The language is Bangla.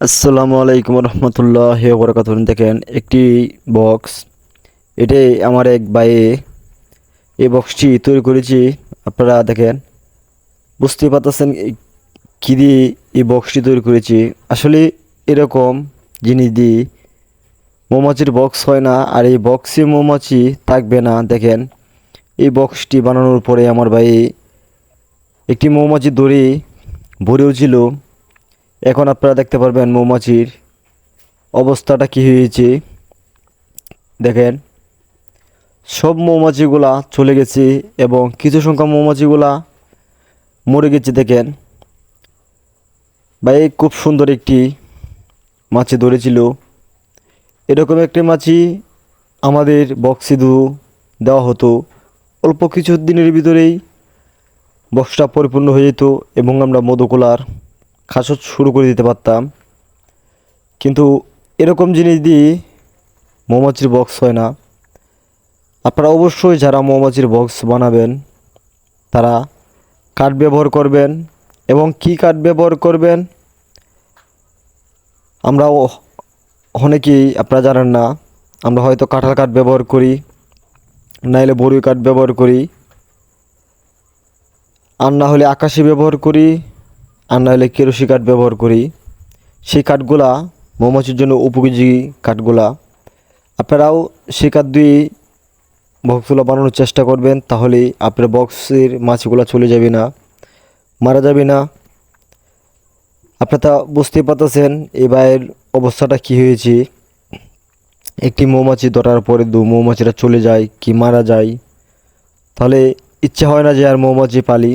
আসসালামু আলাইকুম রহমতুল্লাহ বরকাত দেখেন একটি বক্স এটাই আমার এক বাইয়ে এই বক্সটি তৈরি করেছি। আপনারা দেখেন বুঝতে পারতেছেন কী দিয়ে এই বক্সটি তৈরি করেছি। আসলে এরকম জিনিস দিয়ে মৌমাছির বক্স হয় না, আর এই বক্সে মৌমাছি থাকবে না। দেখেন, এই বক্সটি বানানোর পরে আমার ভাই একটি মৌমাছি দড়ি ভরেও ছিল এখন আপনারা দেখতে পারবেন মৌমাছির অবস্থাটা কী হয়েছে। দেখেন, সব মৌমাছিগুলা চলে গেছে এবং কিছু সংখ্যা মৌমাছিগুলা মরে গেছে, দেখেন। ভাই, খুব সুন্দর একটি মাছি ধরেছিল। এরকম একটি মাছি আমাদের বক্সে দু, দেওয়া হতো। অল্প কিছু দিনের ভিতরেই বক্সটা পরিপূর্ণ হয়ে যেত এবং আমরা মধুকোলার খাসো শুরু করে দিতে পারতাম। কিন্তু এরকম জিনিস দিয়ে মৌমাছির বক্স হয় না। আপনারা অবশ্যই যারা মৌমাছির বক্স বানাবেন, তারা কাঠ ব্যবহার করবেন এবং কি কাঠ ব্যবহার করবেন, আমরা অনেকেই আপনারা জানেন না, আমরা হয়তো কাঁঠাল কাঠ ব্যবহার করি, নাইলে বড়ি কাঠ ব্যবহার করি, আর না হলে আকাশি ব্যবহার করি আর না হলে কেরোসি কাঠ ব্যবহার করি। সেই কাঠগুলা মৌমাছির জন্য উপযোগী কাঠগুলা। আপনারাও সেই কাঠ দিয়ে বক্সগুলো বানানোর চেষ্টা করবেন তাহলে আপনার বক্সের মাছগুলো চলে যাবে না, মারা যাবে না। আপনারা তা বুঝতে পারতেছেন এবার অবস্থাটা কি হয়েছে। একটি মৌমাছি ধরার পরে দু মৌমাছিরা চলে যায়, কি মারা যায়। তাহলে ইচ্ছে হয় না যে আর মৌমাছি পালি।